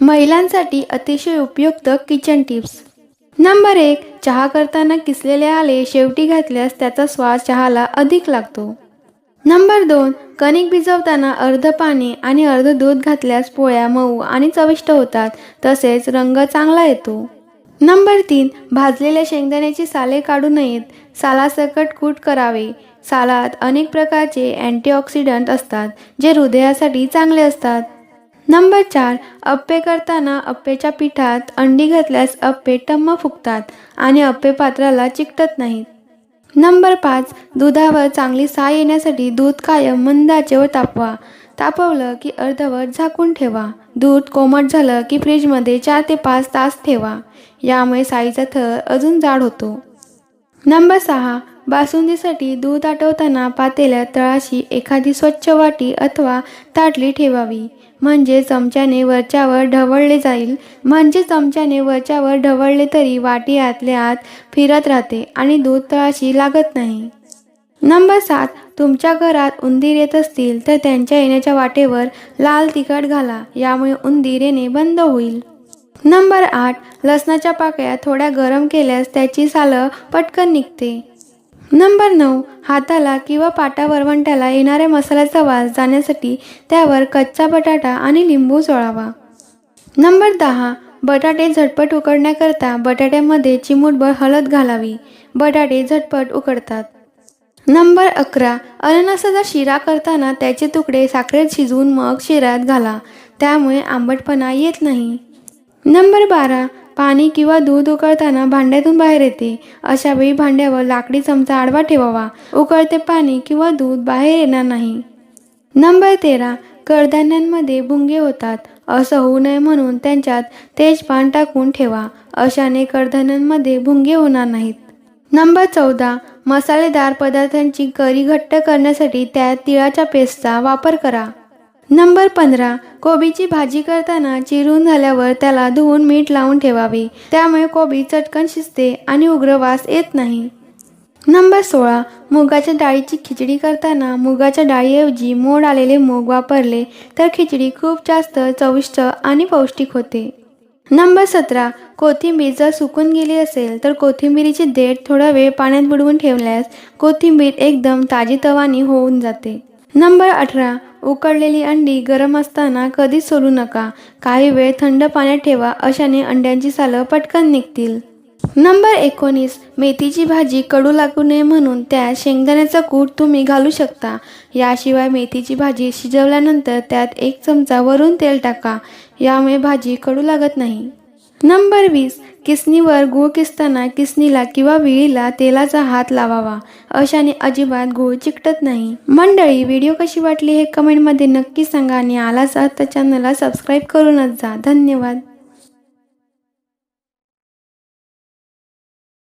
महिलांसाठी अतिशय उपयुक्त किचन टिप्स नंबर एक चहा करताना किसलेले आले शेवटी घातल्यास त्याचा स्वाद चहाला अधिक लागतो. नंबर दोन कणिक भिजवताना अर्ध पाणी आणि अर्ध दूध घातल्यास पोळ्या मऊ आणि चविष्ट होतात तसेच रंग चांगला येतो. नंबर तीन भाजलेल्या शेंगदाण्याची साले काढू नयेत सालासकट कूट करावे. सालात अनेक प्रकारचे अँटीऑक्सिडंट असतात जे हृदयासाठी चांगले असतात. नंबर चार अप्पे करताना अप्पेच्या पिठात अंडी घातल्यास अप्पे टम्म फुगतात आणि अप्पे पात्राला चिकटत नाहीत. नंबर पाच दुधावर चांगली साय येण्यासाठी दूध कायम मंद आचेवर तापवा. तापवलं की अर्धवट झाकून ठेवा. दूध कोमट झालं की फ्रीजमध्ये चार ते पाच तास ठेवा. यामुळे साईचा थर अजून जाड होतो. नंबर सहा बासुंदीसाठी दूध आटवताना पातेल्या तळाशी एखादी स्वच्छ वाटी अथवा ताटली ठेवावी. म्हणजे चमच्याने वरच्यावर ढवळले जाईल. म्हणजे चमच्याने वरच्यावर ढवळले तरी वाटी आतल्या आत फिरत राहते आणि दूध तळाशी लागत नाही. नंबर सात. तुमच्या घरात उंदीर येत असतील तर त्यांच्या येण्याच्या वाटेवर लाल तिखट घाला. यामुळे उंदीर येणे बंद होईल. नंबर आठ. लसणाच्या पाकळ्या थोड्या गरम केल्यास त्याची सालं पटकन निघते. नंबर नऊ हाताला किंवा पाटा वरवंट्याला येणाऱ्या मसाल्याचा वास जाण्यासाठी त्यावर कच्चा बटाटा आणि लिंबू चोळावा नंबर दहा बटाटे झटपट उकडण्याकरता बटाट्यामध्ये चिमूटभर हळद घालावी. बटाटे झटपट उकडतात. नंबर अकरा अननसाचा शिरा करताना त्याचे तुकडे साखरेत शिजवून मग शिऱ्यात घाला. त्यामुळे आंबटपणा येत नाही. नंबर बारा पाणी किंवा दूध उकळताना भांड्यातून बाहेर येते. अशा वेळी भांड्यावर लाकडी चमचा आडवा ठेवावा. उकळते पाणी किंवा दूध बाहेर येणार नाही. नंबर तेरा. कडधान्यांमध्ये भुंगे होतात. असं होऊ नये म्हणून त्यांच्यात तेजपान टाकून ठेवा. अशाने कडधान्यांमध्ये भुंगे होणार नाहीत. नंबर चौदा. मसालेदार पदार्थांची करी घट्ट करण्यासाठी त्यात तिळाच्या पेस्टचा वापर करा. नंबर पंधरा कोबीची भाजी करताना चिरून झाल्यावर त्याला धुवून मीठ लावून ठेवावे. त्यामुळे कोबी चटकन शिजते आणि उग्र वास येत नाही. नंबर सोळा मुगाच्या डाळीची खिचडी करताना मुगाच्या डाळीऐवजी मोड आलेले मूग वापरले तर खिचडी खूप जास्त चविष्ट आणि पौष्टिक होते. नंबर सतरा कोथिंबीर जर सुकून गेली असेल तर कोथिंबीरीची देठ थोडा वेळ पाण्यात बुडवून ठेवल्यास कोथिंबीर एकदम ताजीतवानी होऊन जाते. नंबर अठरा. उकडलेली अंडी गरम असताना कधीच सोडू नका. काही वेळ थंड पाण्यात ठेवा अशाने अंड्यांची सालं पटकन निघतील. नंबर एकोणीस. मेथीची भाजी कडू लागू नये म्हणून त्यात शेंगदाण्याचा कूट तुम्ही घालू शकता. याशिवाय मेथीची भाजी शिजवल्यानंतर त्यात एक चमचा वरून तेल टाका. यामुळे भाजी कडू लागत नाही. नंबर वीस किसनीवर गूळ किसताना किसनीला किंवा विळीला तेलाचा हात लावावा अशाने अजिबात गूळ चिकटत नाही. मंडळी व्हिडिओ कशी वाटली हे कमेंटमध्ये नक्की सांगा आणि आलाच तर चॅनलला सबस्क्राईब करूनच जा. धन्यवाद.